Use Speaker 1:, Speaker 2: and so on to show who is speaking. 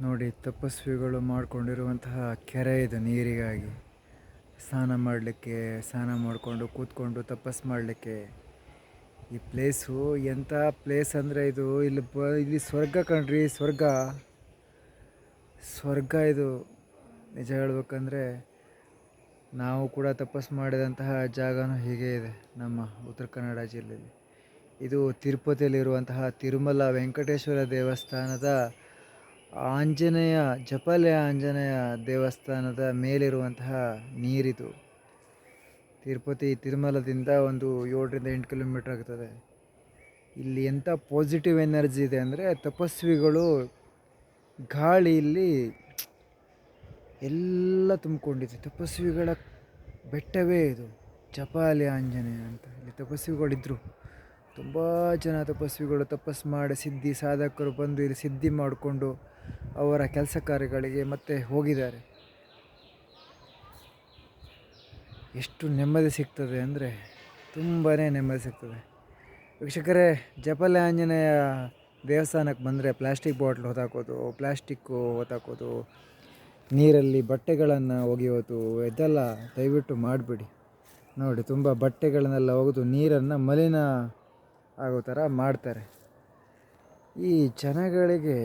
Speaker 1: ನೋಡಿ ತಪಸ್ವಿಗಳು ಮಾಡಿಕೊಂಡಿರುವಂತಹ ಕೆರೆ ಇದು ನೀರಿಗಾಗಿ. ಸ್ನಾನ ಮಾಡಲಿಕ್ಕೆ, ಸ್ನಾನ ಮಾಡಿಕೊಂಡು ಕೂತ್ಕೊಂಡು ತಪಸ್ಸು ಮಾಡಲಿಕ್ಕೆ. ಈ ಪ್ಲೇಸು ಎಂಥ ಪ್ಲೇಸ್ ಅಂದರೆ ಇದು ಇಲ್ಲಿ ಬ ಇಲ್ಲಿ ಸ್ವರ್ಗ ಕಣ್ರಿ, ಸ್ವರ್ಗ. ಸ್ವರ್ಗ ಇದು. ನಿಜ ಹೇಳ್ಬೇಕಂದ್ರೆ ನಾವು ಕೂಡ ತಪಸ್ಸು ಮಾಡಿದಂತಹ ಜಾಗನೂ ಹೀಗೆ ಇದೆ ನಮ್ಮ ಉತ್ತರ ಕನ್ನಡ ಜಿಲ್ಲೆಯಲ್ಲಿ. ಇದು ತಿರುಪತಿಯಲ್ಲಿರುವಂತಹ ತಿರುಮಲ ವೆಂಕಟೇಶ್ವರ ದೇವಸ್ಥಾನದ ಆಂಜನೇಯ ಜಪಲೆ ಆಂಜನೇಯ ದೇವಸ್ಥಾನದ ಮೇಲಿರುವಂತಹ ನೀರಿದು. ತಿರುಪತಿ ತಿರುಮಲದಿಂದ ಒಂದು ಏಳರಿಂದ ಎಂಟು ಕಿಲೋಮೀಟ್ರ್ ಆಗ್ತದೆ. ಇಲ್ಲಿ ಎಂಥ ಪಾಸಿಟಿವ್ ಎನರ್ಜಿ ಇದೆ ಅಂದರೆ ತಪಸ್ವಿಗಳು ಗಾಳಿಯಲ್ಲಿ ಎಲ್ಲ ತುಂಬಿಕೊಂಡಿದೆ. ತಪಸ್ವಿಗಳ ಬೆಟ್ಟವೇ ಇದು. ಜಪಾಲಿ ಆಂಜನೇಯ ಅಂತ. ಇಲ್ಲಿ ತಪಸ್ವಿಗಳಿದ್ದರು ತುಂಬ ಜನ ತಪಸ್ವಿಗಳು ತಪಸ್ಸು ಮಾಡಿ ಸಿದ್ಧಿ ಸಾಧಕರು ಬಂದು ಇಲ್ಲಿ ಸಿದ್ಧಿ ಮಾಡಿಕೊಂಡು ಅವರ ಕೆಲಸ ಕಾರ್ಯಗಳಿಗೆ ಮತ್ತೆ ಹೋಗಿದ್ದಾರೆ. ಎಷ್ಟು ನೆಮ್ಮದಿ ಸಿಗ್ತದೆ ಅಂದರೆ ತುಂಬಾ ನೆಮ್ಮದಿ ಸಿಗ್ತದೆ. ವೀಕ್ಷಕರೇ ಜಪಲೆ ಆಂಜನೇಯ ದೇವಸ್ಥಾನಕ್ಕೆ ಬಂದರೆ ಪ್ಲಾಸ್ಟಿಕ್ ಬಾಟ್ಲ್ ಹೊತ್ತಾಕೋದು ಪ್ಲಾಸ್ಟಿಕ್ಕು ಹೊತ್ತಾಕೋದು ನೀರಲ್ಲಿ ಬಟ್ಟೆಗಳನ್ನು ಒಗೆಯೋದು, ಇದೆಲ್ಲ ದಯವಿಟ್ಟು ಮಾಡಿಬಿಡಿ. ನೋಡಿ, ತುಂಬ ಬಟ್ಟೆಗಳನ್ನೆಲ್ಲ ಒಗೆದು ನೀರನ್ನು ಮಲಿನ ಆಗೋ ಥರ ಮಾಡ್ತಾರೆ. ಈ ಜನಗಳಿಗೆ